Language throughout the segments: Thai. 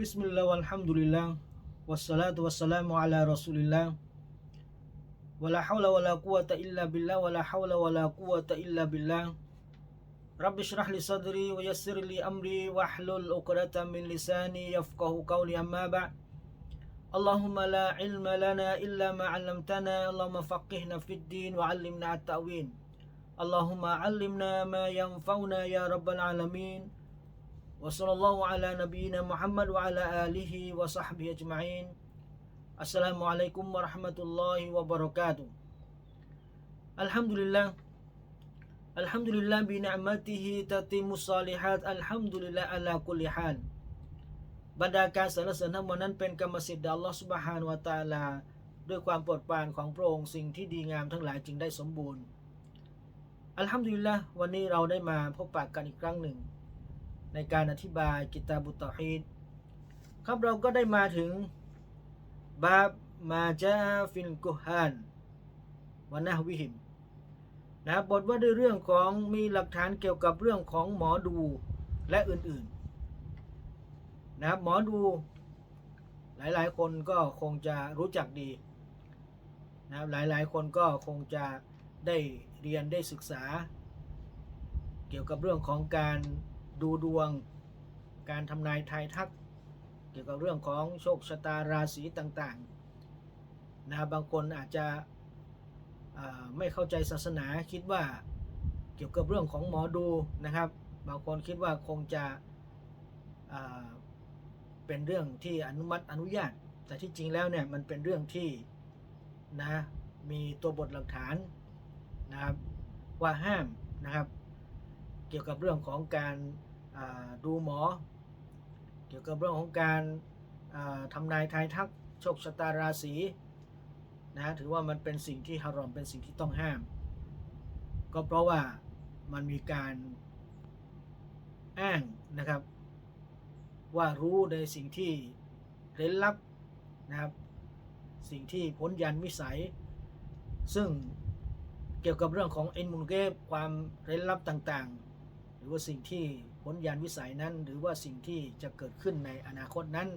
بسم الله والحمد لله والصلاة والسلام على رسول الله ولا حول ولا قوة إلا بالله ولا حول ولا قوة إلا بالله رب اشرح لي صدري ويسر لي أمري واحلل عقدة من لساني يفقه قولي أما بعد اللهم لا علم لنا إلا ما علمتنا اللهم فقهنا في الدين وعلمنا التأويل اللهم علمنا ما ينفعنا يا رب العالمين وصلى الله على نبينا محمد وعلى آله وصحبه أجمعين السلام عليكم ورحمة الله وبركاته الحمد لله الحمد لله بنعمته تتم الصالحات الحمد لله على كل حال บรรดาการสรรเสริญทั้งหมดนั้นเป็นกรรมสิทธิ์แด่อัลลอฮฺสุบฮานวะตะอาลา ด้วยความโปรดปรานของพระองค์สิ่งที่ดีงามทั้งหลายจึงได้สมบูรณ์ อัลฮัมดุลิลละวันนี้เราได้มาพบปะกันอีกครั้งหนึ่ง ในการอธิบายกิตาบุตอฮีดครับเราก็ได้มาถึงบาบมาจาฟินกุฮานวันนะวิหิมนะครับบทว่าด้วยเรื่องของมีหลักฐานเกี่ยวกับเรื่องของหมอดูและอื่นๆนะครับหมอดูหลายๆ คนก็คงจะรู้จักดีนะครับหลายๆ คนก็คงจะได้เรียนได้ศึกษา เกี่ยวกับเรื่องของการ ดูดวง การทำนายทายทัก เกี่ยวกับเรื่องของโชคชะตาราศีต่างๆนะครับบางคนอาจจะไม่เข้าใจศาสนาคิดว่าเกี่ยวกับเรื่องของหมอดูนะครับ บางคนคิดว่าคงจะเป็นเรื่องที่อนุมัติอนุญาต แต่ที่จริงแล้วเนี่ยมันเป็นเรื่องที่นะมีตัวบทหลักฐานนะครับว่าห้ามนะครับ เกี่ยวกับเรื่องของการ ดูหมอ เกี่ยวกับเรื่องของการอ่าทำนายทายทักโชคชะตาราศีนะถือว่ามันเป็นสิ่งที่ฮารอมเป็นสิ่งที่ต้องห้าม ก็เพราะว่ามันมีการอ้างนะครับ ว่ารู้ในสิ่งที่เร้นลับนะครับ สิ่งที่พ้นยันวิสัย ซึ่งเกี่ยวกับเรื่องของเอ็นมุนเกฟความเร้นลับต่างๆ หรือว่าสิ่งที่ พ้นยานวิสัยนั้น หรือว่าสิ่งที่จะเกิดขึ้นในอนาคตนั้น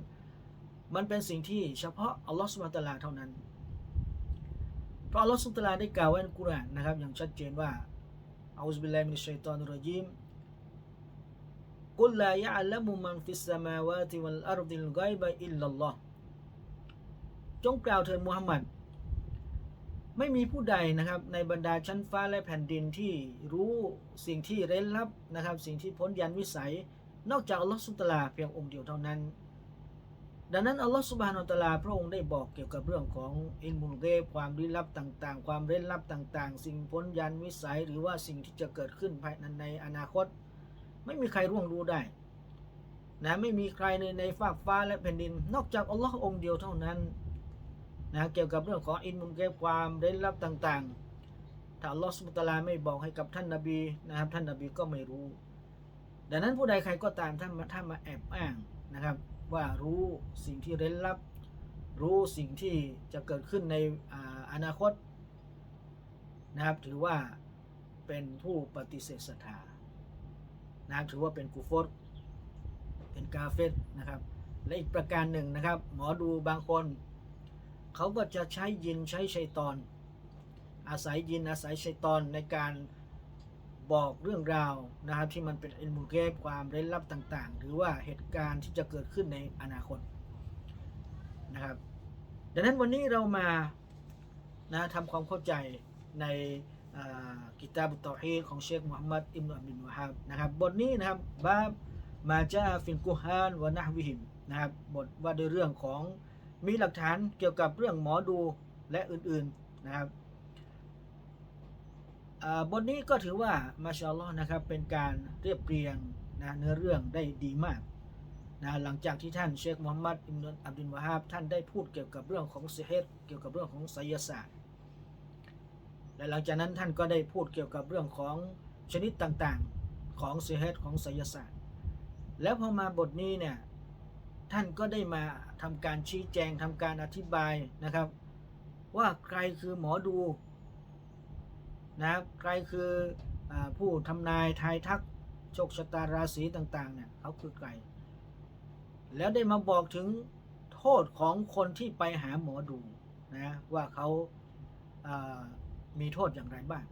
มันเป็นสิ่งที่เฉพาะอัลลอฮฺสุบตะอาลาเท่านั้น เพราะอัลลอฮฺสุบตะอาลาได้กล่าวไว้ในกุรานนะครับอย่างชัดเจนว่าอัลลอฮฺบิลลาฮิมินชัยฏอนิรเราะญีมกุลลายะลัมุมันฟิสสมาวาติวัลอัรดิลไกบะอิลลัลลอฮ์จงกล่าวเถิดมุฮัมมัด ไม่มีผู้ใดนะครับในบรรดาชั้นฟ้าและแผ่นดินที่รู้สิ่งที่เร้นลับนะครับ สิ่งที่พ้นยันวิสัย นอกจากอัลลอฮฺสุตลาเพียงองค์เดียวเท่านั้น ดังนั้นอัลลอฮฺสุบฮานาอัลตลาพระองค์ได้บอกเกี่ยวกับเรื่องของอินมุลเกบความลี้ลับต่างๆ ความเร้นลับต่างๆ สิ่งพ้นยันวิสัย หรือว่าสิ่งที่จะเกิดขึ้นภายในในอนาคต ไม่มีใครร่วงรู้ได้นะไม่มีใครในในฟากฟ้าและแผ่นดิน นอกจากอัลลอฮ์องค์เดียวเท่านั้น นะเกี่ยวกับเรื่องของอินมุนเก็บความเร้นลับต่างๆ ถ้าอัลลอฮฺสุบตะลาไม่บอกให้กับท่านนาบีนะครับ ท่านนาบีก็ไม่รู้ ดังนั้นผู้ใดใครก็ตามท่านมาท่านมาแอบอ้างนะครับ ว่ารู้สิ่งที่เร้นลับ รู้สิ่งที่จะเกิดขึ้นในออนาคตนะครับถือว่าเป็นผู้ปฏิเสธศรัทธานะครับถือว่าเป็นกูฟรเป็นกาเฟตนะครับ และอีกประการหนึ่งนะครับ หมอดูบางคน เขาก็จะใช้ยินใช้ชัยตอน อาศัยยินอาศัยชัยตอนในการบอกเรื่องราวนะครับที่มันเป็นอินมุเกฟความเร้นลับต่าง ๆ หรือว่าเหตุการณ์ที่จะเกิดขึ้นในอนาคตนะครับดังนั้นวันนี้เรามานะทำความเข้าใจในกิตาบุตตอฮีของเชคมุฮัมมัดอิบนุอับดุลวะฮับนะครับบทนี้นะครับบาบมาจาฟินกุฮานวะนะฮวิหิมนะครับบทว่าด้วยเรื่องของ มีหลักฐานเกี่ยวกับเรื่องหมอดูและอื่นๆนะครับบทนี้ก็ถือว่ามาชาอัลลอฮ์นะครับเป็นการเรียบเรียงนะเนื้อเรื่องได้ดีมากนะหลังจากที่ท่านเชคมุฮัมมัดอิบนุอับดุลวะฮับท่านได้พูดเกี่ยวกับเรื่องของเซเฮตเกี่ยวกับเรื่องของไสยศาสตร์และหลังจากนั้นท่านก็ได้พูดเกี่ยวกับเรื่องของชนิดต่างๆของเซเฮตของไสยศาสตร์ แล้วพอมาบทนี้เนี่ยท่านก็ได้มาทำการชี้แจงทำการอธิบายนะครับ ว่าใครคือหมอดูนะครับใครคืออผู้ทำนายทายทักโชคชะตาราศีต่างๆเนี่ยเขาคือใคร แล้วได้มาบอกถึงโทษของคนที่ไปหาหมอดูนะว่าเขาามีโทษอย่างไรบ้าง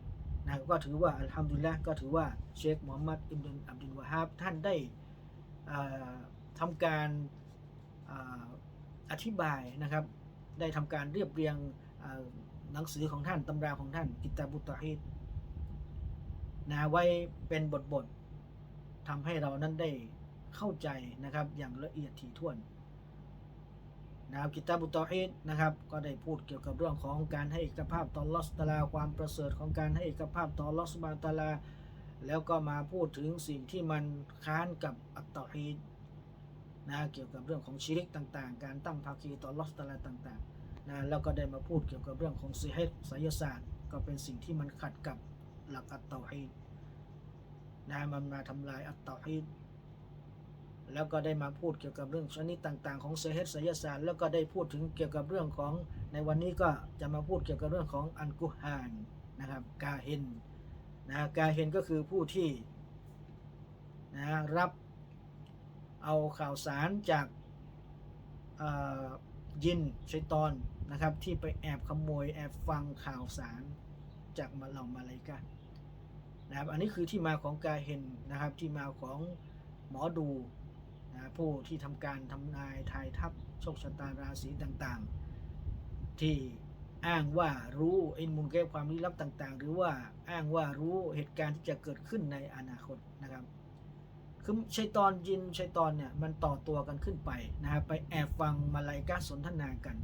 นะก็ถือว่าอัลฮัมดุลิลละก็ถือว่าเชคมูฮัมหมัดอิบนุลอับดุลวะฮาบท่านได้ทำการ อธิบายนะครับ ได้ทำการเรียบเรียงหนังสือของท่านตำราของท่านกิตาบุตรฮิดนะไว้เป็นบทบททำให้เรานั้นได้เข้าใจนะครับ อย่างละเอียดถี่ถ้วนนะครับกิตาบุตรฮิดนะครับ ก็ได้พูดเกี่ยวกับเรื่องของการให้เอกภาพต่อลอสตาลาความประเสริฐของการให้เอกภาพต่อลอสบาตาลาแล้วก็มาพูดถึงสิ่งที่มันค้านกับอัตตอฮีด นะเกี่ยวกับเรื่องของชิริกต่าง ๆ การตั้งภาคีต่อลอฮฺสุบฮานะฮูวะตะอาลาต่างๆนะแล้วก็ได้มาพูดเกี่ยวกับเรื่องของซิฮิรไสยศาสตร์ ก็เป็นสิ่งที่มันขัดกับหลักอัตตอฮีนะมันมาทำลายอัตตอฮีแล้วก็ได้มาพูดเกี่ยวกับเรื่องชนิดต่าง ๆ ของเซิฮิรไสยศาสตร์แล้วก็ได้พูดถึงเกี่ยวกับเรื่องของในวันนี้ก็จะมาพูดเกี่ยวกับเรื่องของอันกุฮานนะครับกาเฮนนะกาเฮนก็คือผู้ที่นะรับ เอาข่าวสารจากยินชัยตอนนะครับที่ไปแอบขโมยแอบฟังข่าวสารจากมาเหล่ามาลายกานะครับอันนี้คือที่มาของกาเฮนนะครับที่มาของหมอดูนะผู้ที่ทำการทำนายทายทักโชคชะตาราศีต่างๆ ที่อ้างว่ารู้อินมุนเกบความลี้ลับต่างๆ หรือว่าอ้างว่ารู้เหตุการณ์ที่จะเกิดขึ้นในอนาคตนะครับ คือชัยตอนยินชัยตอนเนี่ยมันต่อตัวกันขึ้นไปนะครับไปแอบฟังมาลายกาสนทนากัน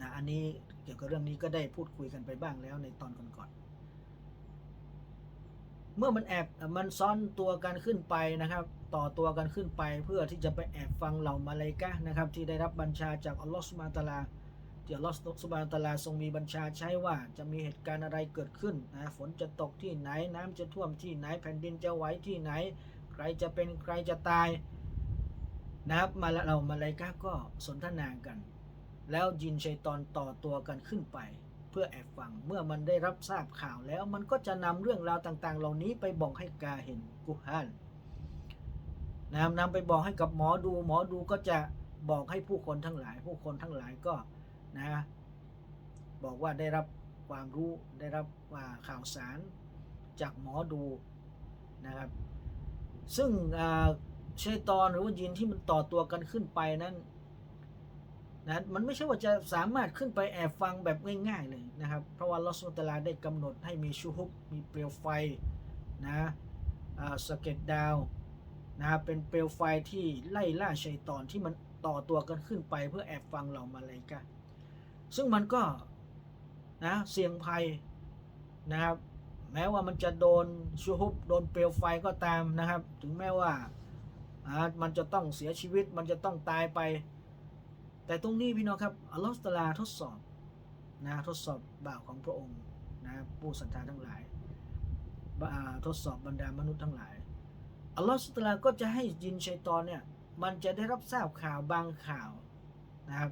นะอันนี้เกี่ยวกับเรื่องนี้ก็ได้พูดคุยกันไปบ้างแล้วในตอนก่อนๆเมื่อมันแอบมันซ้อนตัวกันขึ้นไปนะครับ ต่อตัวกันขึ้นไปเพื่อที่จะไปแอบฟังเหล่ามาลายกานะครับที่ได้รับบัญชาจากอัลลอฮฺสุบานตาลาที่อัลลอฮฺสุบานตาลาทรงมีบัญชาใช้ว่าจะมีเหตุการณ์อะไรเกิดขึ้นนะฝนจะตกที่ไหนน้ำจะท่วมที่ไหนแผ่นดินจะไหวที่ไหน ใครจะเป็นใครจะตายนะครับมาล้วเรามาเลายกาก็สนทนากัน แล้วยินชัยตอนต่อตัวกันขึ้นไป เพื่อแอบฟังเมื่อมันได้รับทราบข่าวแล้วมันก็จะนำเรื่องราวต่างๆ เหล่านี้ไปบอกให้กาเห็นกุฮานนะครับนำไปบอกให้กับหมอดู หมอดูก็จะบอกให้ผู้คนทั้งหลาย ผู้คนทั้งหลายก็นะบอกว่าได้รับความรู้ได้รับว่าข่าวสารจากหมอดูนะครับ ซึ่งชัยตอนหรือว่ายินที่มันต่อตัวกันขึ้นไปนั้นนะมันไม่ใช่ว่าจะสามารถขึ้นไปแอบฟังแบบง่ายๆเลยนะครับ เพราะว่าลอสตลาได้กำหนดให้มีชูฮุบมีเปลวไฟนะสเก็ตดาวนะเป็นเปลวไฟที่ไล่ล่าชัยตอนที่มันต่อตัวกันขึ้นไปเพื่อแอบฟังเหล่ามาเลยกาซึ่งมันก็นะเสี่ยงภัยนะครับ แม้ว่ามันจะโดนชูฮุบโดนเปลวไฟก็ตามนะครับ ถึงแม้ว่ามันจะต้องเสียชีวิตมันจะต้องตายไป แต่ตรงนี้พี่น้องครับอัลลอฮฺตลาทดสอบนะทดสอบบ่าวของพระองค์นะผู้ศรัทธาทั้งหลายทดสอบบรรดามนุษย์ทั้งหลายอัลลอฮฺตลาก็จะให้ยินชัยตอนเนี่ยมันจะได้รับทราบข่าวบางข่าวนะครับ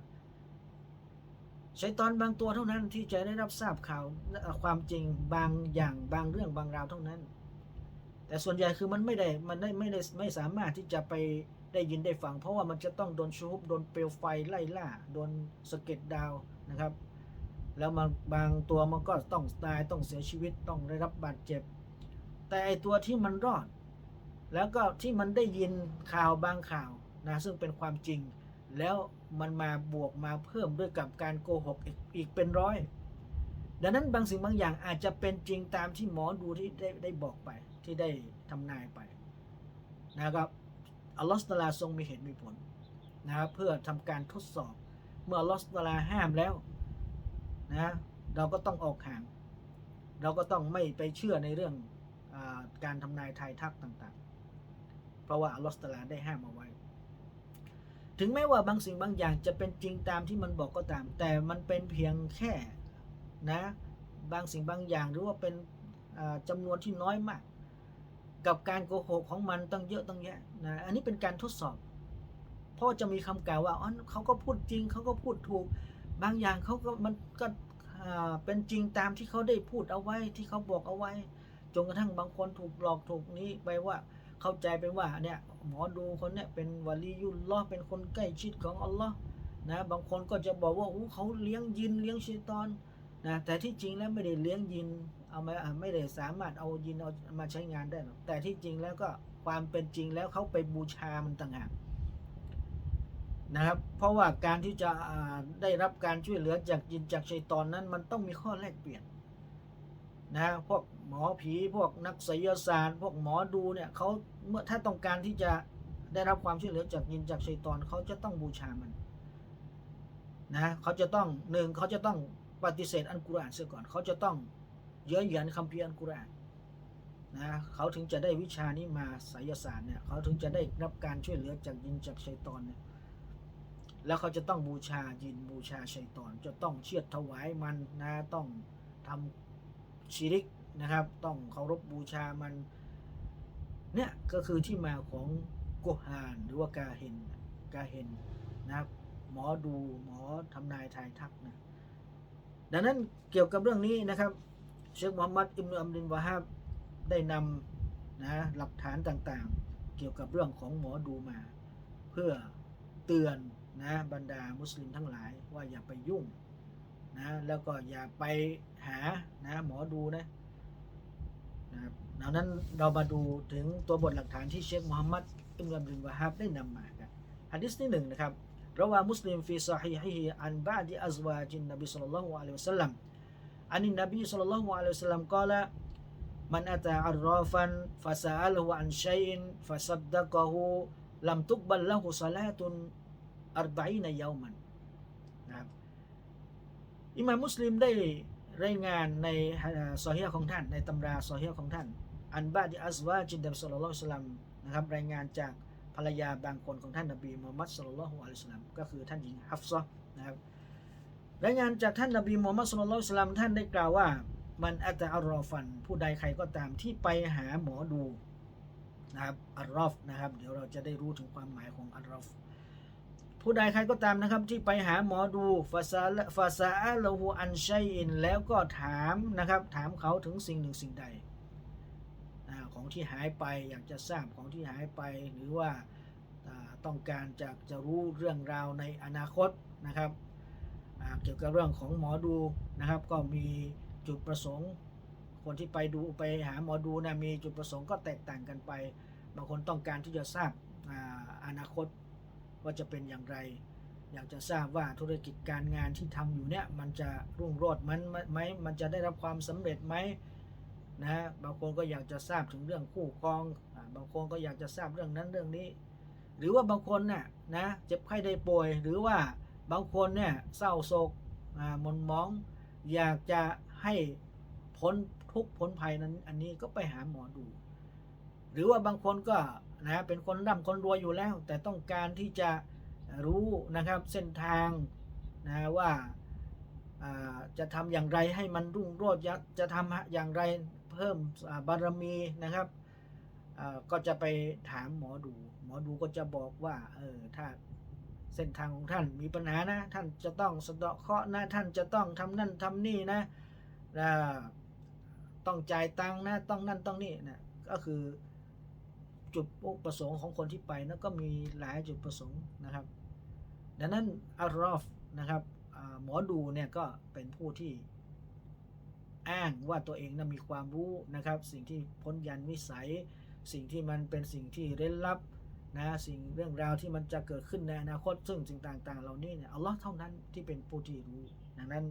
ชัยตอนบางตัวเท่านั้นที่จะได้รับทราบข่าวความจริงบางอย่างบางเรื่องบางราวเท่านั้น แต่ส่วนใหญ่คือมันไม่ได้มันได้ไม่ได้ไม่สามารถที่จะไปได้ยินได้ฟัง เพราะว่ามันจะต้องโดนชูบโดนเปลวไฟไล่ล่าโดนสะเก็ดดาวนะครับ แล้วมันบางตัวมันก็ต้องตายต้องเสียชีวิตต้องได้รับบาดเจ็บ แต่ไอตัวที่มันรอด แล้วก็ที่มันได้ยินข่าวบางข่าวนะซึ่งเป็นความจริง แล้วมันมาบวกมาเพิ่มด้วยกับการโกหกอีกเป็นร้อย ดังนั้นบางสิ่งบางอย่างอาจจะเป็นจริงตามที่หมอดูที่ได้ได้บอกไป ที่ได้ทำนายไปนะครับอัลลอฮฺตาลาทรงมีเหตุมีผลนะครับเพื่อทำการทดสอบ เมื่ออัลลอฮฺตาลาห้ามแล้วนะเราก็ต้องออกห่าง เราก็ต้องไม่ไปเชื่อในเรื่องอการทำนายทายทักต่างๆ เพราะว่าอัลลอฮฺตาลาได้ห้ามเอาไว้ ถึงแม้ว่าบางสิ่งบางอย่างจะเป็นจริงตามที่มันบอกก็ตาม แต่มันเป็นเพียงแค่นะบางสิ่งบางอย่างหรือว่าเป็นจำนวนที่น้อยมาก กับการโกหกของมันตั้งเยอะตั้งแยะนะอันนี้เป็นการทดสอบ เพราะจะมีคำกล่าวว่าอ๋อเขาก็พูดจริงเขาก็พูดถูก บางอย่างเขาก็มันก็เป็นจริงตามที่เขาได้พูดเอาไว้ที่เขาบอกเอาไว้จนกระทั่งบางคนถูกหลอกถูกนี้ไปว่า เข้าใจไปว่าเนี่ยหมอดูคนเนี้ยเป็นวาลียุลลอเป็นคนใกล้ชิดของอัลลอฮ์นะบางคนก็จะบอกว่าโอ้เขาเลี้ยงยินเลี้ยงชัยตอนนะแต่ที่จริงแล้วไม่ได้เลี้ยงยินเอามาไม่ได้สามารถเอายินเอามาใช้งานได้หรอกแต่ที่จริงแล้วก็ความเป็นจริงแล้วเขาไปบูชามันต่างหากนะครับเพราะว่าการที่จะได้รับการช่วยเหลือจากยินจากชัยตอนนั้น มันต้องมีข้อแลกเปลี่ยนนะพวก หมอผีพวกนักไสยศาสตร์ พวกหมอดูเนี่ยเขาเมื่อถ้าต้องการที่จะได้รับความช่วยเหลือจากยินจากชัยตอนเขาจะต้องบูชามันนะเขาจะต้องหนึ่งเขาจะต้องปฏิเสธอันกุรอานเสียก่อน เขาจะต้องเย้ยหยันคัมภีร์อันกุรอานนะเขาถึงจะได้วิชานี้มาไสยศาสตร์เนี่ยเขาถึงจะได้รับการช่วยเหลือจากยินจากชัยตอนเนี่ยแล้วเขาจะต้องบูชายินบูชาชัยตอน จะต้องเชียดถวายมันนะต้องทำชิริก นะครับ ต้องเคารพบูชามัน เนี่ยก็คือที่มาของโกฮานหรือว่ากาเฮนกาเฮนนะครับหมอดูหมอทำนายทายทักนะดังนั้นเกี่ยวกับเรื่องนี้นะครับ เชคมูฮัมมัดอิบนุอัมรินวะฮับได้นำนะหลักฐานต่างๆ เกี่ยวกับเรื่องของหมอดูมา เพื่อเตือนนะบรรดามุสลิมทั้งหลายว่าอย่าไปยุ่งนะแล้วก็อย่าไปหานะหมอดูนะ นะครับดังนั้นเรามาดูถึงตัวบทหลักฐานที่เชคมูฮัมมัดอิมรัมบินวะฮับได้นำมาครับฮะดิษที่หนึ่งนะครับระว่ามุสลิมฟีซอฮีฮิอันบาดิอัซวาจินนบีสุลลัลลอฮุอะลัยฮิวสัลลัมอันนี้นบีสุลลัลลอฮุอะลัยฮิวะสัลลัมกล่าวมันอัตาอัลรอฟันฟาซาลฮุอันชัยนฟาซัดดะกะฮูลัมตุกบัลละฮุซาลาตุนอัรบะอีนยามันนะครับอิมามมุสลิมได้ รายงานในซอฮีฮ์ของท่าน ในตำราซอฮีฮ์ของท่าน อันบาดิอัซวาจินดับสุลลัลอสลัมนะครับรายงานจากภรรยาบางคนของท่านนบีมูฮัมมัดสุลลัลอฮุอะลัยสลัมก็คือท่านหญิงฮัฟซะห์นะครับรายงานจากท่านนบีมูฮัมมัดสุลลัลอสลลัมท่านได้กล่าวว่ามันอัตอัลรอฟัน ผู้ใดใครก็ตามที่ไปหาหมอดูนะครับอัลรอฟนะครับ เดี๋ยวเราจะได้รู้ถึงความหมายของอัลรอฟ ผู้ใดใครก็ตามนะครับที่ไปหาหมอดูฟาซาฟาซาอัลฮูอันชัยอินแล้วก็ถามนะครับ ถามเขาถึงสิ่งหนึ่งสิ่งใดอของที่หายไปอยากจะทราบของที่หายไปหรือว่าต้องการจะจะรู้เรื่องราวในอนาคตนะครับเกี่ยวกับเรื่องของหมอดูนะครับ ก็มีจุดประสงค์ คนที่ไปดูไปหาหมอดูนะมีจุดประสงค์ก็แตกต่างกันไป บางคนต้องการที่จะทราบอาอนาคต ว่าจะเป็นอย่างไร อยากจะทราบว่าธุรกิจการงานที่ทำอยู่เนี่ยมันจะรุ่งโรจน์มันไหมมันจะได้รับความสำเร็จไหมนะบางคนก็อยากจะทราบถึงเรื่องคู่ครองอ่าบางคนก็อยากจะทราบเรื่องนั้นเรื่องนี้ หรือว่าบางคนน่ะนะเจ็บไข้ได้ป่วย หรือว่าบางคนเนี่ยเศร้าโศกอ่าหมนมอง อยากจะให้พ้นทุกพ้นภัยนั้น อันนี้ก็ไปหาหมอดู หรือว่าบางคนก็นะเป็นคนร่ำคนรวยอยู่แล้ว แต่ต้องการที่จะรู้นะครับเส้นทางนะว่าจะทำอย่างไรให้มันรุ่งโรจน์จะจะทำอย่างไรเพิ่มบารมีนะครับก็จะไปถามหมอดู หมอดูก็จะบอกว่าเออถ้าเส้นทางของท่านมีปัญหานะ ท่านจะต้องสะเดาะเคราะห์นะท่านจะต้องทำนั่นทำนี่นะต้องจ่ายตังค์นะต้องนั่นต้องนี่นะก็คือ จุดประสงค์ของคนที่ไปนะก็มีหลายจุดประสงค์นะครับ ดังนั้นอารอฟนะครับหมอดูเนี่ยก็เป็นผู้ที่อ้างว่าตัวเองนะมีความรู้นะครับ สิ่งที่พ้นยันวิสัย สิ่งที่มันเป็นสิ่งที่เร้นลับนะสิ่งเรื่องราวที่มันจะเกิดขึ้นในอนาคต ซึ่งสิ่งต่าง ๆ เหล่านี้เนี่ยอัลลอฮ์เท่านั้นที่เป็นผู้ที่รู้ ดังนั้น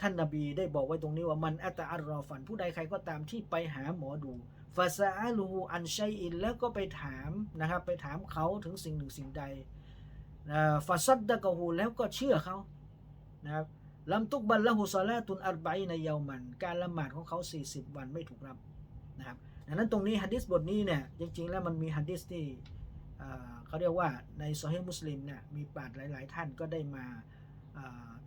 ท่านนบีได้บอกไว้ตรงนี้ว่ามันอัตอัลรอฟันผู้ใดใครก็ตามที่ไปหาหมอดู ฟาซาลูอันชัยอินแล้วก็ไปถามนะครับไปถามเขาถึงสิ่งหนึ่งสิ่งใดฟาซัดดะกะฮูแล้วก็เชื่อเขานะครับลัมตุกบัลละหุซาลาตุนอัรบัยในเยามัน การละหมาดของเขา 40 วันไม่ถูกรับนะครับดังนั้นตรงนี้ฮัดดิสบทนี้เนี่ยจริงๆ แล้วมันมีฮัดดิสที่เขาเรียกว่าในโซฮีมุสลิมเนี่ยมีปาชญ์หลาย ๆ ท่านก็ได้มา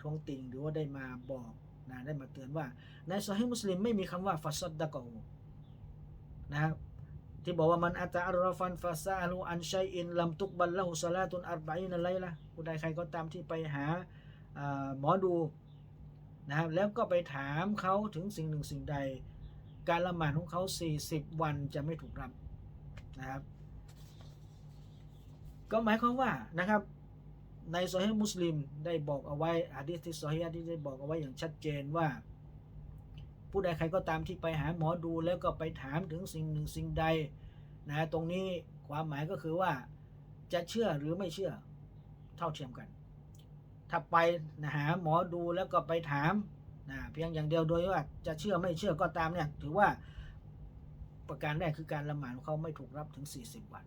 ทวงติงหรือว่าได้มาบอกนะได้มาเตือนว่าในโซฮีมุสลิมไม่มีคำว่าฟาซัดดะกะฮู นะครับที่บอกว่ามันอัตอัลรอฟันฟาซาลูอันชัยอินลัมตุกบัลละหุสลาตุนอัรบะอินอะไรล่ะผู้ใดใครก็ตามที่ไปหาหมอดูนะครับแล้วก็ไปถามเขาถึงสิ่งหนึ่งสิ่งใด การละหมาดของเขา 40 วันจะไม่ถูกรับนะครับ ก็หมายความว่านะครับในโซฮีมุสลิมได้บอกเอาไว้อาดิษที่โซฮีอาดิษได้บอกเอาไว้อย่างชัดเจนว่า ผู้ใดใครก็ตามที่ไปหาหมอดูแล้วก็ไปถามถึงสิ่งหนึ่งสิ่งใดนะตรงนี้ความหมายก็คือว่าจะเชื่อหรือไม่เชื่อเท่าเทียมกัน ถ้าไปนะหาหมอดูแล้วก็ไปถามนะเพียงอย่างเดียวโดยว่าจะเชื่อไม่เชื่อก็ตามเนี่ยถือว่าประการแรกคือการละหมาดของเขาไม่ถูกรับถึง 40 วัน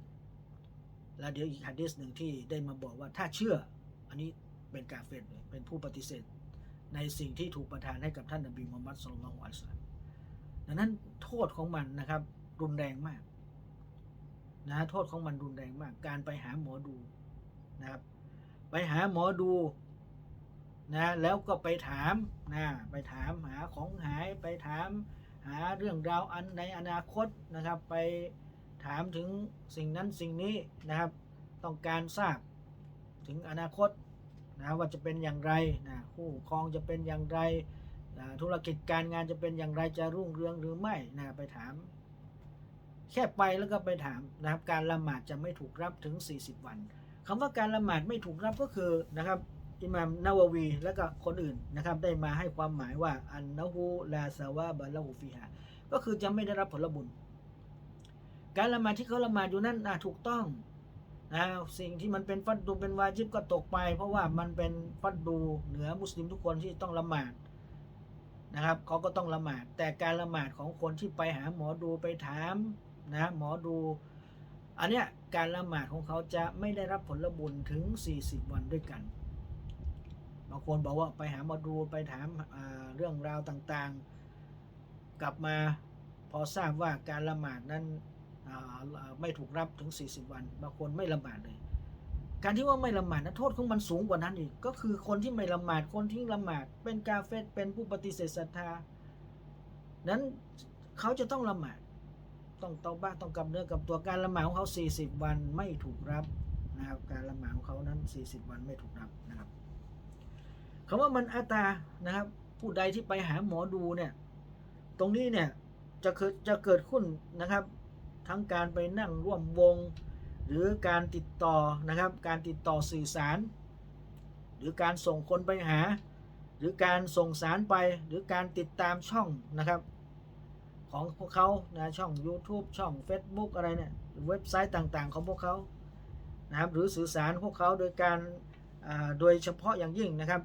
แล้วเดี๋ยวอีกฮะดีษหนึ่งที่ได้มาบอกว่าถ้าเชื่อ อันนี้เป็นกาเฟรเลยเป็นผู้ปฏิเสธ ในสิ่งที่ถูกประทานให้กับท่านนบีมุฮัมมัดสุลลัลลอฮุอะลัยฮิวะซัลลัมดังนั้นโทษของมันนะครับ รุนแรงมากนะโทษของมันรุนแรงมาก การไปหาหมอดูนะครับ ไปหาหมอดูนะแล้วก็ไปถามนะไปถามหาของหายไปถามหาเรื่องราวอันในอนาคตนะครับ ไปถามถึงสิ่งนั้นสิ่งนี้นะครับ ต้องการทราบถึงอนาคต นะว่าจะเป็นอย่างไรนะคู่ครองจะเป็นอย่างไรนะธุรกิจการงานจะเป็นอย่างไรจะรุ่งเรืองหรือไม่นะไปถาม แค่ไปแล้วก็ไปถามนะครับ การละหมาดจะไม่ถูกรับถึง 40 วันคำว่าการละหมาดไม่ถูกรับก็คือนะครับอิหม่ามนาววีและก็คนอื่นนะครับ ได้มาให้ความหมายว่าอันนะฮูลาซาวาบะละหูฟิฮาก็คือจะไม่ได้รับผลบุญ การละหมาดที่เขาละหมาดอยู่นั้นนะถูกต้อง นะสิ่งที่มันเป็นฟัดดูเป็นวาจิบก็ตกไป เพราะว่ามันเป็นฟัดดูเหนือมุสลิมทุกคนที่ต้องละหมาดนะครับเขาก็ต้องละหมาด แต่การละหมาดของคนที่ไปหาหมอดูไปถามนะหมอดู อันเนี้ยการละหมาดของเขาจะไม่ได้รับผลบุญถึง 40 วันด้วยกันบางคนบอกว่าไปหาหมอดูไปถามาเรื่องราวต่างๆ กลับมาพอทราบว่าการละหมาดนั้น ไม่ถูกรับถึง 40 วัน บางคนไม่ละหมาดเลย การที่ว่าไม่ละหมาดนะโทษของมันสูงกว่านั้นอีก ก็คือคนที่ไม่ละหมาด คนที่ละหมาด เป็นกาเฟตเป็นผู้ปฏิเสธศรัทธา นั้นเขาจะต้องละหมาด ต้องเตาบ้าต้องกับเนื้อกับตัวการละหมาดของเขา 40 วันไม่ถูกรับนะครับ การละหมาดของเขานั้น 40 วันไม่ถูกรับนะครับคำว่ามันอาตานะครับ ผู้ใดที่ไปหาหมอดูเนี่ย ตรงนี้เนี่ยจะเกิดจะเกิดขึ้นนะครับ ทั้งการไปนั่งร่วมวง หรือการติดต่อนะครับ การติดต่อสื่อสาร หรือการส่งคนไปหา หรือการส่งสารไปหรือการติดตามช่องนะครับ ของพวกเขานะช่อง YouTube ช่อง Facebook อะไรเนี่ยเว็บไซต์ต่างๆ ของพวกเขานะครับหรือสื่อสารพวกเขาโดยการโดยเฉพาะอย่างยิ่งนะครับ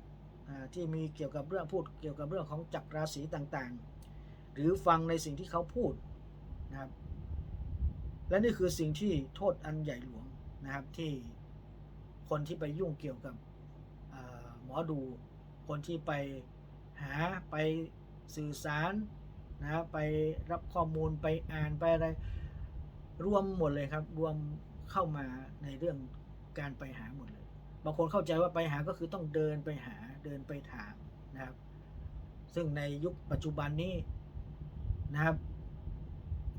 ที่มีเกี่ยวกับเรื่องพูดเกี่ยวกับเรื่องของจักรราศีต่างๆ หรือฟังในสิ่งที่เขาพูดนะครับ และนี่คือสิ่งที่โทษอันใหญ่หลวงนะครับที่คนที่ไปยุ่งเกี่ยวกับหมอดู คนที่ไปหาไปสื่อสารนะรไปรับข้อมูลไปอ่านไปอะไร รวมหมดเลยครับ รวมเข้ามาในเรื่องการไปหาหมดเลย บางคนเข้าใจว่าไปหาก็คือต้องเดินไปหาเดินไปถามนะครับ ซึ่งในยุคปัจจุบันนี้นะครับ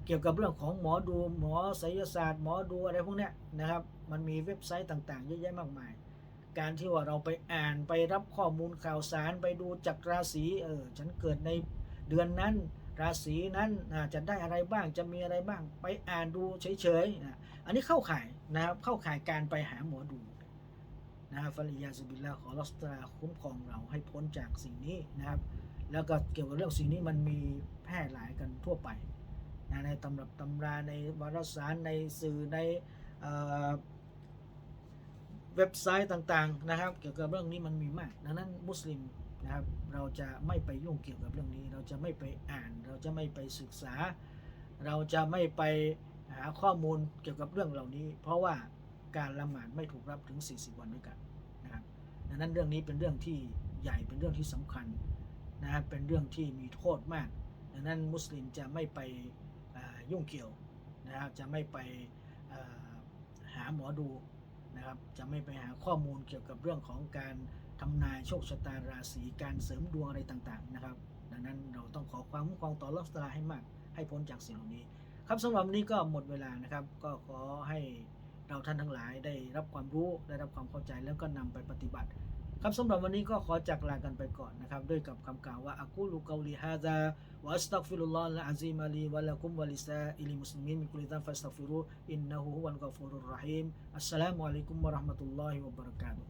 เกี่ยวกับเรื่องของหมอดูหมอไสยศาสตร์ หมอดูอะไรพวกนี้นะครับ มันมีเว็บไซต์ต่างๆเยอะแยะมากมาย การที่ว่าเราไปอ่านไปรับข้อมูลข่าวสารไปดูจักรราศีเออฉันเกิดในเดือนนั้น ราศีนั้นจะได้อะไรบ้างจะมีอะไรบ้าง ไปอ่านดูเฉยๆอันนี้เข้าข่ายนะครับเข้าข่ายการไปหาหมอดูนะครับฟาริยาสุบิลลาขอรัสตราคุ้มครองเราให้พ้นจากสิ่งนี้นะครับ แล้วก็เกี่ยวกับเรื่องสิ่งนี้มันมีแพร่หลายกันทั่วไป นะในตำรับตำราในวารสารในสื่อในเอเว็บไซต์ต่างๆนะครับ เกี่ยวกับเรื่องนี้มันมีมาก ดังนั้นมุสลิมนะครับเราจะไม่ไปยุ่งเกี่ยวกับเรื่องนี้ เราจะไม่ไปอ่าน เราจะไม่ไปศึกษา เราจะไม่ไปหาข้อมูลเกี่ยวกับเรื่องเหล่านี้ เพราะว่าการละหมาดไม่ถูกรับถึง 40 วันด้วยกันนะครับดังนั้นเรื่องนี้เป็นเรื่องที่ใหญ่เป็นเรื่องที่สำคัญนะครับเป็นเรื่องที่มีโทษมาก ดังนั้นมุสลิมจะไม่ไป ยุ่งเกี่ยวนะครับจะไม่ไปหาหมอดูนะครับจะไม่ไปหาข้อมูลเกี่ยวกับเรื่องของการทำนายโชคชะตาราศีการเสริมดวงอะไรต่างๆนะครับ ดังนั้นเราต้องขอความคุ้มครองต่อลักษณะให้มากให้พ้นจากสิ่งเหล่านี้ ครับสำหรับวันนี้ก็หมดเวลานะครับ ก็ขอให้เราท่านทั้งหลายได้รับความรู้ได้รับความเข้าใจแล้วก็นำไปปฏิบัติ ครับสำหรับวันนี้ก็ขอจากลากันไปก่อนนะครับ ด้วยกับคำกล่าวว่าอักูลูกาลิฮาซาวะอัสตักฟิรุลลอฮ์ละอาซีมาลีวะละกุมวะลิซาอิลิมุสลิมินมินกุลิซันฟัสตักฟิรุอินนะฮูฮุวัลกอฟูรุรรหีมอัสสลามุอะลัยกุมวะเราะห์มะตุลลอฮิวะบะเราะกาตุฮ์